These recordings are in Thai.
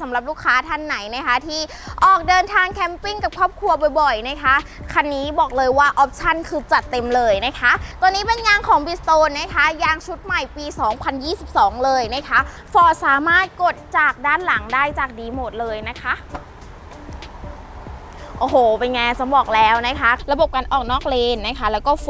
สำหรับลูกค้าท่านไหนนะคะที่ออกเดินทางแคมปิ้งกับครอบครัวบ่อยๆนะคะคันนี้บอกเลยว่าออปชั่นคือจัดเต็มเลยนะคะ ตัวนี้เป็นยางของ b ิสโตนนะคะยางชุดใหม่ปี 2022 เลยนะคะฟอร์สามารถกดจากด้านหลังได้จากดีโหมดเลยนะคะ โอ้โห เป็นไงจะบอกแล้วนะคะ ระบบการออกนอกเลนนะคะ แล้วก็โฟ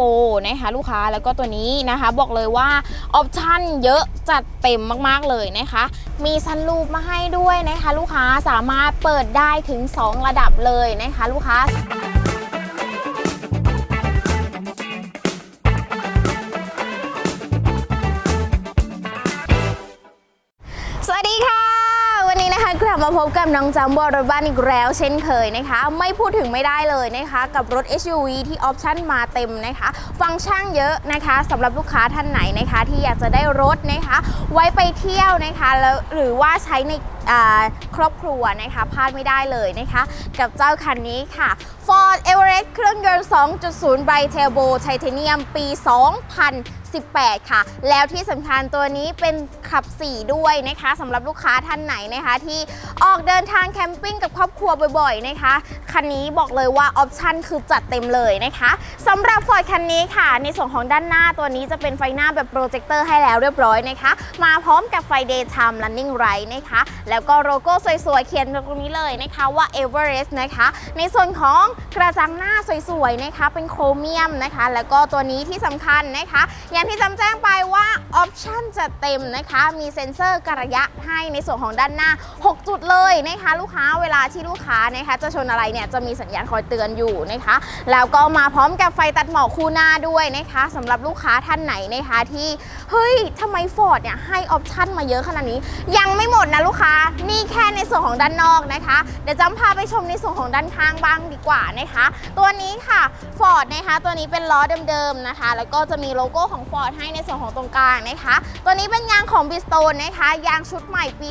นะคะ ลูกค้าแล้วก็ตัวนี้นะคะ บอกเลยว่าออปชั่นเยอะจัดเต็มมากๆเลยนะคะ มีซันรูปมาให้ด้วยนะคะ ลูกค้าสามารถเปิดได้ถึง 2 ระดับเลยนะคะ ลูกค้า พบกับน้องจัมบอรถบ้านอีกแล้วเช่นเคยนะคะ ไม่พูดถึงไม่ได้เลยนะคะ กับรถ SUV ที่ออปชั่นมาเต็มนะคะ ฟังก์ชันเยอะนะคะสำหรับลูกค้าท่านไหนนะคะ ที่อยากจะได้รถนะคะ ไว้ไปเที่ยวนะคะแล้วหรือว่าใช้ในครอบครัวนะคะพลาดไม่ได้เลยนะคะ กับเจ้าคันนี้ค่ะ Ford Everest เครื่องยนต์ 2.0 ไบเทอร์โบไทเทเนียมปี 18 ค่ะ แล้วที่สำคัญตัวนี้เป็นขับ 4 ด้วยนะคะสำหรับลูกค้าท่านไหนนะคะ ที่ออกเดินทางแคมปิ้งกับครอบครัวบ่อยๆนะคะคันนี้บอกเลยว่าออปชั่นคือจัดเต็มเลยนะคะสำหรับ Ford คันนี้ค่ะ ในส่วนของด้านหน้าตัวนี้จะเป็นไฟหน้าแบบโปรเจคเตอร์ให้แล้วเรียบร้อยนะคะ มาพร้อมกับไฟ Daytime Running Light นะคะ แล้วก็โลโก้สวยๆ เขียนตรงนี้เลยนะคะว่า Everest นะคะ ในส่วนของกระจังหน้าสวยๆนะคะ เป็นโครเมียมนะคะ แล้วก็ตัวนี้ที่สำคัญนะคะอย่างที่จำแจ้งไปว่าออปชันจะเต็มนะคะ มีเซ็นเซอร์กระยะให้ในส่วนของด้านหน้า 6 จุดเลยนะคะ ลูกค้าเวลาที่ลูกค้านะคะ จะชนอะไรเนี่ยจะมีสัญญาณคอยเตือนอยู่นะคะ แล้วก็มาพร้อมกับไฟตัดหมอกคู่หน้าด้วยนะคะสำหรับลูกค้าท่านไหนนะคะที่เฮ้ยทำไมฟอร์ดเนี่ยให้ออปชันมาเยอะขนาดนี้ ยังไม่หมดนะลูกค้านี่แค่ในส่วนของด้านนอกนะคะเดี๋ยวจำพาไปชมในส่วนของด้านข้างบ้างดีกว่านะคะ ตัวนี้ค่ะฟอร์ดนะคะตัวนี้เป็นล้อเดิมๆนะคะ แล้วก็จะมีโลโก้ของฟอร์ดให้ในส่วนของตรงกลางนะคะ ตัวนี้เป็นยางของ b r i s t o l นะคะ ยางชุดใหม่ปี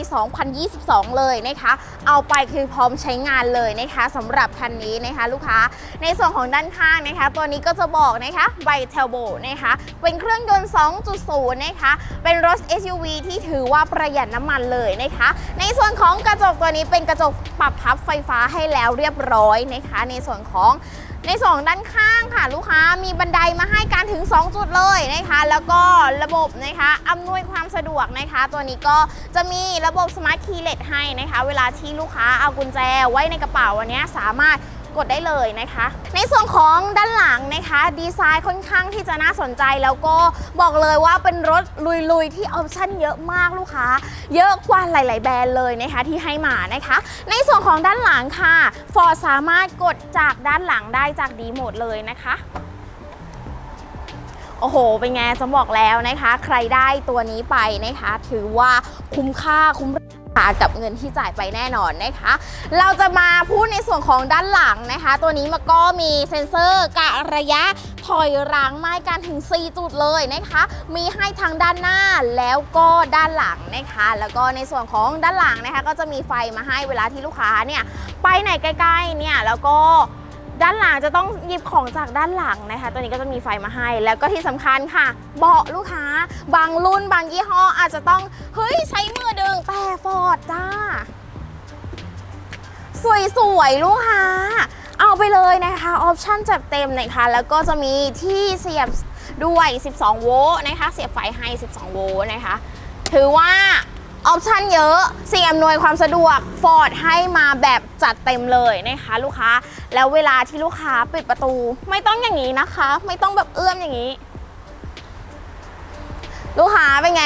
2022 เลยนะคะ เอาไปคือพร้อมใช้งานเลยนะคะสำหรับคันนี้นะคะลูกค้า ในส่วนของด้านข้างนะคะ ตัวนี้ก็จะบอกนะคะไบเทลโบนะคะ เป็นเครื่องยนต์ 2.0 นะคะ เป็นรถ SUV ที่ถือว่าประหยัดน้ำมันเลยนะคะ ในส่วนของกระจกตัวนี้เป็นกระจกปรับพับไฟฟ้าให้แล้วเรียบร้อยนะคะ ในส่วนของ ในสองด้านข้างค่ะลูกค้ามีบันไดมาให้การถึง 2 จุดเลยนะคะ แล้วก็ระบบนะคะอำนวยความสะดวกนะคะ ตัวนี้ก็จะมีระบบสมาร์ทคีย์เลสให้นะคะ เวลาที่ลูกค้าเอากุญแจไว้ในกระเป๋าวันนี้สามารถ กดได้เลยนะคะ ในส่วนของด้านหลังนะคะ ดีไซน์ค่อนข้างที่จะน่าสนใจแล้วก็บอกเลยว่าเป็นรถลุยๆ ที่ออปชั่นเยอะมากลูกค้า เยอะกว่าหลาย ๆ แบรนด์เลยนะคะที่ให้มานะคะ ในส่วนของด้านหลังค่ะฟอร์สามารถกดจากด้านหลังได้จากดีโหมดเลยนะคะโอ้โห เป็นไงจะบอกแล้วนะคะ ใครได้ตัวนี้ไปนะคะ ถือว่าคุ้มค่าคุ้มากับเงินที่จ่ายไปแน่นอนนะคะ เราจะมาพูดในส่วนของด้านหลังนะคะ ตัวนี้มันก็มีเซ็นเซอร์กะระยะถอยหลังไม้กันถึง 4 จุดเลยนะคะ มีให้ทั้งด้านหน้าแล้วก็ด้านหลังนะคะ แล้วก็ในส่วนของด้านหลังนะคะ ก็จะมีไฟมาให้เวลาที่ลูกค้าเนี่ยไปไหนใกล้ๆเนี่ยแล้วก็ ด้านหลังจะต้องหยิบของจากด้านหลังนะคะ ตัวนี้ก็จะมีไฟมาให้ แล้วก็ที่สำคัญค่ะ เบาะลูกค้า บางรุ่นบางยี่ห้ออาจจะต้อง เฮ้ย ใช้มือดึงแต่ฟอร์ดจ้า สวยๆ ลูกค้า เอาไปเลยนะคะ ออปชั่นจัดเต็มนะคะ แล้วก็จะมีที่เสียบด้วย 12 โวลต์นะคะ เสียบไฟให้ 12 โวลต์นะคะ ถือว่า ออปชันเยอะสิ่งอำนวยความสะดวก Ford ให้มาแบบจัดเต็มเลยนะคะลูกค้า แล้วเวลาที่ลูกค้าปิดประตู ไม่ต้องอย่างนี้นะคะ ไม่ต้องแบบเอื้อมอย่างนี้ ลูกค้าเป็นไง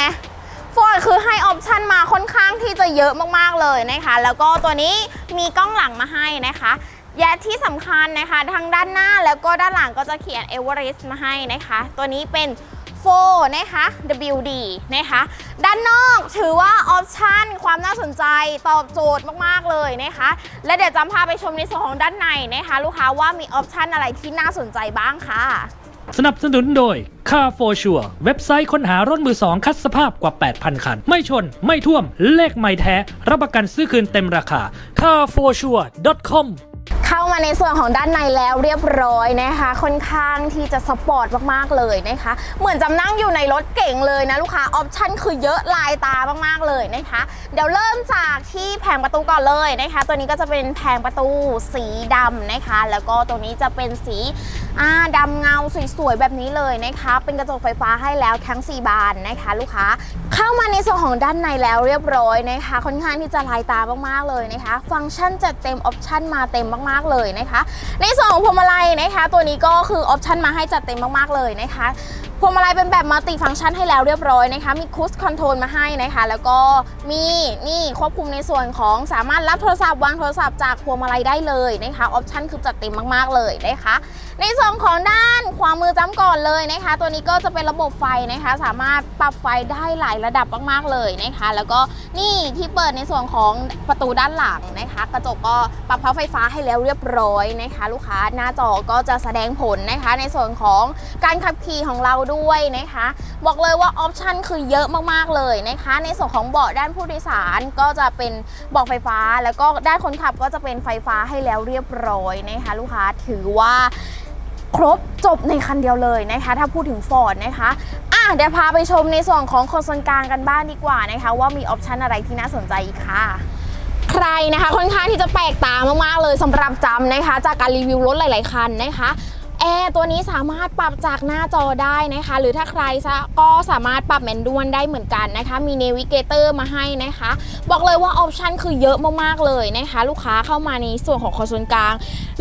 Ford คือให้ออปชันมาค่อนข้างที่จะเยอะมากๆเลยนะคะ แล้วก็ตัวนี้มีกล้องหลังมาให้นะคะและที่สำคัญนะคะ ทางด้านหน้าแล้วก็ด้านหลังก็จะเขียน Everest มาให้นะคะ ตัวนี้เป็น 4นะคะ WD นะคะด้านนอกถือว่าออปชันความน่าสนใจตอบโจทย์มากๆเลยนะคะ และเดี๋ยวจำพาไปชมในส่วนของด้านในนะคะ ลูกค้าว่ามีออปชันอะไรที่น่าสนใจบ้างค่ะ สนับสนุนโดย Car for Sure เว็บไซต์ค้นหารถมือสองคัดสภาพกว่า 8,000 คัน ไม่ชน ไม่ท่วม เลขไม่แท้ รับประกันซื้อคืนเต็มราคา carforsure.com มาในส่วนของด้านในแล้วเรียบร้อยนะคะ ค่อนข้างที่จะสปอร์ตมากๆเลยนะคะ เหมือนจำนั่งอยู่ในรถเก่งเลยนะลูกค้าออปชั่นคือเยอะลายตามากๆเลยนะคะ เดี๋ยวเริ่มจากที่แผงประตูก่อนเลยนะคะ ตัวนี้ก็จะเป็นแผงประตูสีดำนะคะ แล้วก็ตัวนี้จะเป็นสีอ่าดำเงาสวยๆแบบนี้เลยนะคะ เป็นกระจกไฟฟ้าให้แล้วทั้ง 4 บานนะคะ ลูกค้าเข้ามาในส่วนของด้านในแล้วเรียบร้อยนะคะ ค่อนข้างที่จะลายตามากๆเลยนะคะ ฟังก์ชันจัดเต็มออปชันมาเต็มมากๆเลยนะคะ ในส่วนของพวงมาลัยนะคะ ตัวนี้ก็คือออปชันมาให้จัดเต็มมากๆเลยนะคะพวงมาลัยเป็นแบบมัลติฟังก์ชันให้แล้วเรียบร้อยนะคะ มีคูสคอนโทรลมาให้นะคะ แล้วก็มีนี่ควบคุมในส่วนของสามารถรับโทรศัพท์วางโทรศัพท์จากพวงมาลัยได้เลยนะคะออปชันคือจัดเต็มมากๆเลยนะคะในส่วนของด้านขวามือจ้ำก่อนเลยนะคะ ตัวนี้ก็จะเป็นระบบไฟนะคะ สามารถปรับไฟได้หลายระดับมากๆเลยนะคะ แล้วก็นี่ที่เปิดในส่วนของประตูด้านหลังนะคะ กระจกก็ปรับพับไฟฟ้าให้แล้วเรียบร้อยนะคะ ลูกค้าหน้าจอก็จะแสดงผลนะคะ ในส่วนของการขับขี่ของเราด้วยนะคะ บอกเลยว่าออปชันคือเยอะมากๆเลยนะคะ ในส่วนของเบาะด้านผู้โดยสารก็จะเป็นเบาะไฟฟ้า แล้วก็ด้านคนขับก็จะเป็นไฟฟ้าให้แล้วเรียบร้อยนะคะ ลูกค้าถือว่า ครบจบในคันเดียวเลยนะคะ ถ้าพูดถึง Ford นะคะอะเดี๋ยวพาไปชมในส่วนของคอนโซลกลางกันบ้างดีกว่านะคะ ว่ามีออปชันอะไรที่น่าสนใจอีกค่ะใครนะคะค่อนข้างที่จะแปลกตามากๆเลยสำหรับจำนะคะ จากการรีวิวรถหลาย ๆ คันนะคะ แอร์ตัวนี้สามารถปรับจากหน้าจอได้นะคะ หรือถ้าใครก็สามารถปรับแมนนวลได้เหมือนกันนะคะ มีเนวิเกเตอร์มาให้นะคะ บอกเลยว่าออปชันคือเยอะมากๆเลยนะคะ ลูกค้าเข้ามาในส่วนของคอนโซลกลาง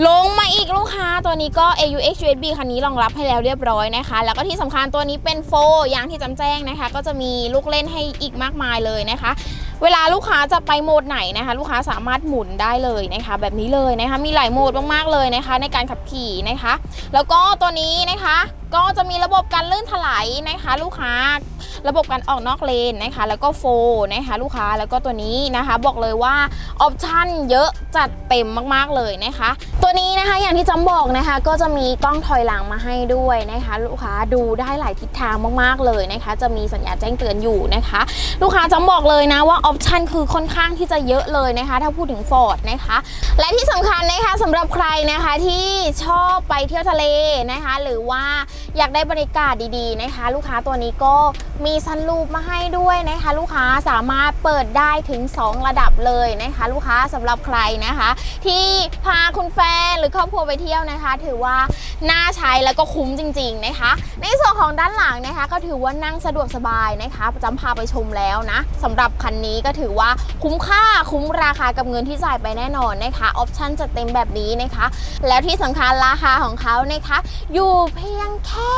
ลงมาอีกลูกค้าตัวนี้ก็ AUX USB คันนี้รองรับให้แล้วเรียบร้อยนะคะ แล้วก็ที่สำคัญตัวนี้เป็นโฟอย่างที่จำแจ้งนะคะ ก็จะมีลูกเล่นให้อีกมากมายเลยนะคะ เวลาลูกค้าจะไปโหมดไหนนะคะ ลูกค้าสามารถหมุนได้เลยนะคะ แบบนี้เลยนะคะ มีหลายโหมดมากๆเลยนะคะ ในการขับขี่นะคะ แล้วก็ตัวนี้นะคะ ก็จะมีระบบการลื่นถลายนะคะ ลูกค้า ระบบการออกนอกเลนนะคะ แล้วก็โฟนะคะลูกค้าแล้วก็ตัวนี้นะคะ บอกเลยว่าออปชั่นเยอะจัดเต็มมากๆเลยนะคะ ตัวนี้นะคะอย่างที่จำบอกนะคะ ก็จะมีกล้องถอยหลังมาให้ด้วยนะคะ ลูกค้าดูได้หลายทิศทางมากๆเลยนะคะ จะมีสัญญาณแจ้งเตือนอยู่นะคะ ลูกค้าจำบอกเลยนะว่าออปชันคือค่อนข้างที่จะเยอะเลยนะคะ ถ้าพูดถึง Ford นะคะ และที่สำคัญนะคะสำหรับใครนะคะที่ชอบไปเที่ยวทะเลนะคะ หรือว่า อยากได้บรรยากาศดีๆนะคะ ลูกค้าตัวนี้ก็มีซันรูปมาให้ด้วยนะคะ ลูกค้าสามารถเปิดได้ถึง 2 ระดับเลยนะคะ ลูกค้าสำหรับใครนะคะ ที่พาคุณแฟนหรือครอบครัวไปเที่ยวนะคะ ถือว่า น่าใช้แล้วก็คุ้มจริงๆนะคะ ในส่วนของด้านหลังนะคะ ก็ถือว่านั่งสะดวกสบายนะคะจำพาไปชมแล้วนะสำหรับคันนี้ก็ถือว่าคุ้มค่าคุ้มราคากับเงินที่จ่ายไปแน่นอนนะคะออปชั่นจะเต็มแบบนี้นะคะ แล้วที่สำคัญราคาของเขานะคะ อยู่เพียงแค่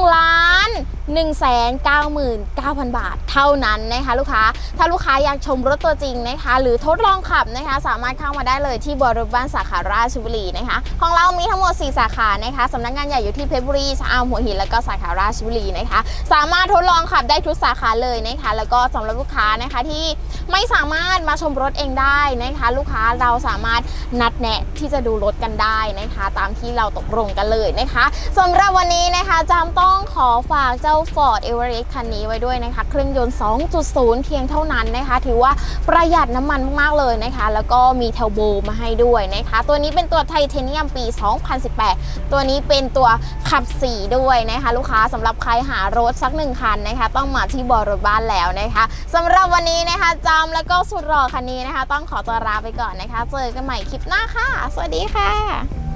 1ล้าน 1 9 9 0 0 0 บาทเท่านั้นนะคะลูกค้า ถ้าลูกค้าอยากชมรถตัวจริงนะคะ หรือทดลองขับนะคะ สามารถเข้ามาได้เลยที่บริบ้านสาขาราชบุรีนะคะ ของเรามีทั้งหมด 4 สาขานะคะสำนักงานใหญ่อยู่ที่เพชรบุรีชะอำหัวหินแล้วก็สาขาราชบุรีนะคะ สามารถทดลองขับได้ทุกสาขาเลยนะคะ แล้วก็สำหรับลูกค้านะคะที่ไม่สามารถมาชมรถเองได้นะคะ ลูกค้าเราสามารถนัดแนะที่จะดูรถกันได้นะคะ ตามที่เราตกลงกันเลยนะคะสำหรับวันนี้นะคะจำต้องขอฝากเจ้า Ford Everest คันนี้ไว้ด้วยนะคะเครื่องยนต์ 2.0 เพียงเท่านั้นนะคะ ถือว่าประหยัดน้ำมันมากๆเลยนะคะ แล้วก็มีเทอร์โบมาให้ด้วยนะคะ ตัวนี้เป็นตัวไทเทเนียมปี 2018 ตัวนี้เป็นตัวขับสีด้วยนะคะ ลูกค้าสำหรับใครหารถสักหนึ่งคันนะคะ ต้องมาที่บอรถบ้านแล้วนะคะสำหรับวันนี้นะคะจำแล้วก็สุดหล่อคันนี้นะคะ ต้องขอตัวลาไปก่อนนะคะ เจอกันใหม่คลิปหน้าค่ะ สวัสดีค่ะ